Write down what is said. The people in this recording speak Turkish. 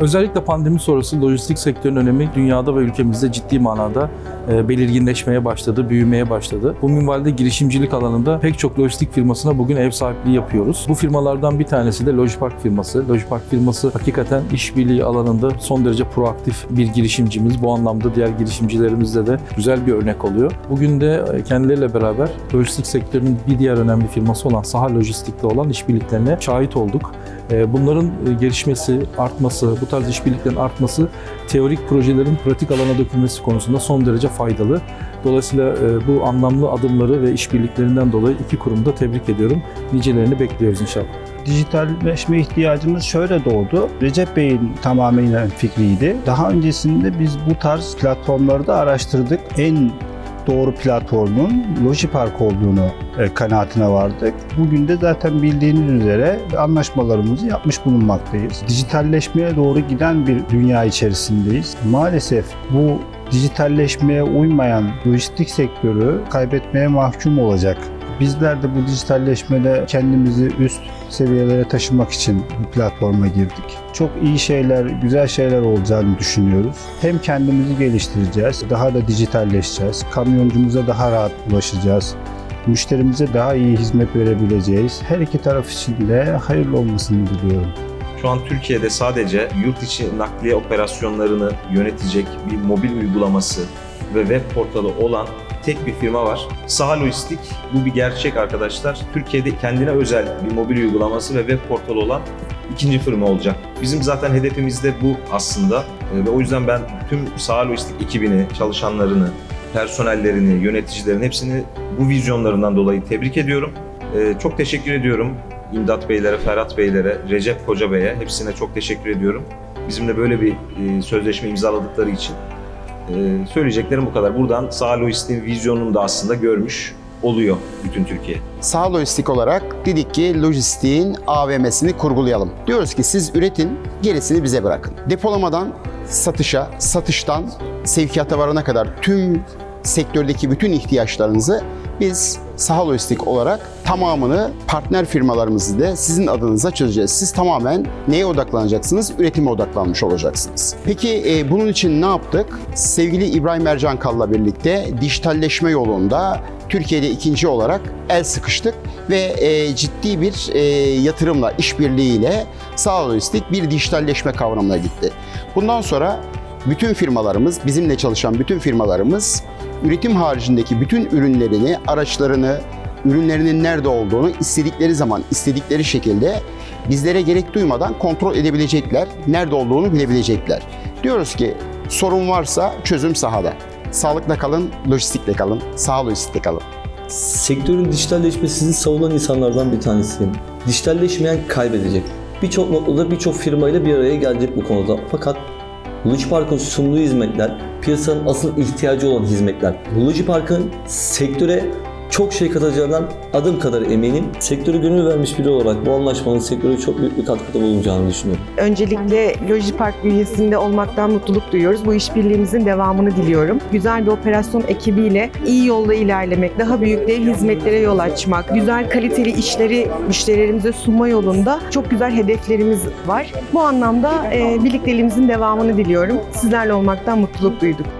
Özellikle pandemi sonrası lojistik sektörün önemi dünyada ve ülkemizde ciddi manada belirginleşmeye başladı, büyümeye başladı. Bu minvalde girişimcilik alanında pek çok lojistik firmasına bugün ev sahipliği yapıyoruz. Bu firmalardan bir tanesi de Lojipark firması. Lojipark firması hakikaten işbirliği alanında son derece proaktif bir girişimcimiz. Bu anlamda diğer girişimcilerimizde de güzel bir örnek oluyor. Bugün de e, kendileriyle beraber lojistik sektörünün bir diğer önemli firması olan Saha Lojistik'le olan işbirliklerine şahit olduk. E, Bunların e, gelişmesi, artması, bu tarz işbirliklerin artması teorik projelerin pratik alana dökülmesi konusunda son derece faydalı. Dolayısıyla e, bu anlamlı adımları ve işbirliklerinden dolayı iki kurumu da tebrik ediyorum. Nicelerini bekliyoruz inşallah. Dijitalleşme ihtiyacımız şöyle doğdu. Recep Bey'in tamamıyla fikriydi. Daha öncesinde biz bu tarz platformları da araştırdık. En doğru platformun Logipark olduğunu e, kanaatine vardık. Bugün de zaten bildiğiniz üzere anlaşmalarımızı yapmış bulunmaktayız. Dijitalleşmeye doğru giden bir dünya içerisindeyiz. Maalesef bu dijitalleşmeye uymayan lojistik sektörü kaybetmeye mahkum olacak. Bizler de bu dijitalleşmede kendimizi üst seviyelere taşımak için bu platforma girdik. Çok iyi şeyler, güzel şeyler olacağını düşünüyoruz. Hem kendimizi geliştireceğiz, daha da dijitalleşeceğiz. Kamyoncumuza daha rahat ulaşacağız. Müşterimize daha iyi hizmet verebileceğiz. Her iki taraf için de hayırlı olmasını diliyorum. Şu an Türkiye'de sadece yurt içi nakliye operasyonlarını yönetecek bir mobil uygulaması ve web portalı olan tek bir firma var. Saha Lojistik bu bir gerçek arkadaşlar. Türkiye'de kendine özel bir mobil uygulaması ve web portalı olan ikinci firma olacak. Bizim zaten hedefimiz de bu aslında Ee, ve o yüzden ben tüm Saha Lojistik ekibini, çalışanlarını, personellerini, yöneticilerin hepsini bu vizyonlarından dolayı tebrik ediyorum. Ee, Çok teşekkür ediyorum İmdat Beylere, Ferhat Beylere, Recep Koca Bey'e hepsine çok teşekkür ediyorum. Bizimle böyle bir e, sözleşme imzaladıkları için. Ee, Söyleyeceklerim bu kadar. Buradan Saha Lojistik'in vizyonunu da aslında görmüş oluyor bütün Türkiye. Sağ lojistik olarak dedik ki lojistiğin AVM'sini kurgulayalım. Diyoruz ki siz üretin, gerisini bize bırakın. Depolamadan satışa, satıştan sevkiyata varana kadar tüm sektördeki bütün ihtiyaçlarınızı biz saha lojistik olarak tamamını partner firmalarımızı da sizin adınıza çözeceğiz. Siz tamamen neye odaklanacaksınız? Üretime odaklanmış olacaksınız. Peki e, bunun için ne yaptık? Sevgili İbrahim Ercankal'la birlikte dijitalleşme yolunda Türkiye'de ikinci olarak el sıkıştık ve e, ciddi bir e, yatırımla, işbirliğiyle sağ lojistik bir dijitalleşme kavramına gitti. Bundan sonra bütün firmalarımız, bizimle çalışan bütün firmalarımız üretim haricindeki bütün ürünlerini, araçlarını, ürünlerinin nerede olduğunu istedikleri zaman, istedikleri şekilde bizlere gerek duymadan kontrol edebilecekler, nerede olduğunu bilebilecekler. Diyoruz ki sorun varsa çözüm sahada. Sağlıkla kalın, lojistikle kalın, sağ lojistikle kalın. Sektörün dijitalleşmesini savunan insanlardan bir tanesiyim. Dijitalleşmeyen kaybedecek. Birçok noktada birçok firmayla bir araya gelecek bu konuda. Fakat Logipark'ın sunduğu hizmetler, piyasanın asıl ihtiyacı olan hizmetler. Logipark'ın sektöre çok şey katacağından adım kadar eminim. Sektöre gönül vermiş biri olarak bu anlaşmanın sektöre çok büyük bir katkıda bulunacağını düşünüyorum. Öncelikle Lojipark bünyesinde olmaktan mutluluk duyuyoruz. Bu işbirliğimizin devamını diliyorum. Güzel bir operasyon ekibiyle iyi yolda ilerlemek, daha büyük dev hizmetlere yol açmak, güzel kaliteli işleri müşterilerimize sunma yolunda çok güzel hedeflerimiz var. Bu anlamda e, birlikteliğimizin devamını diliyorum. Sizlerle olmaktan mutluluk duyduk.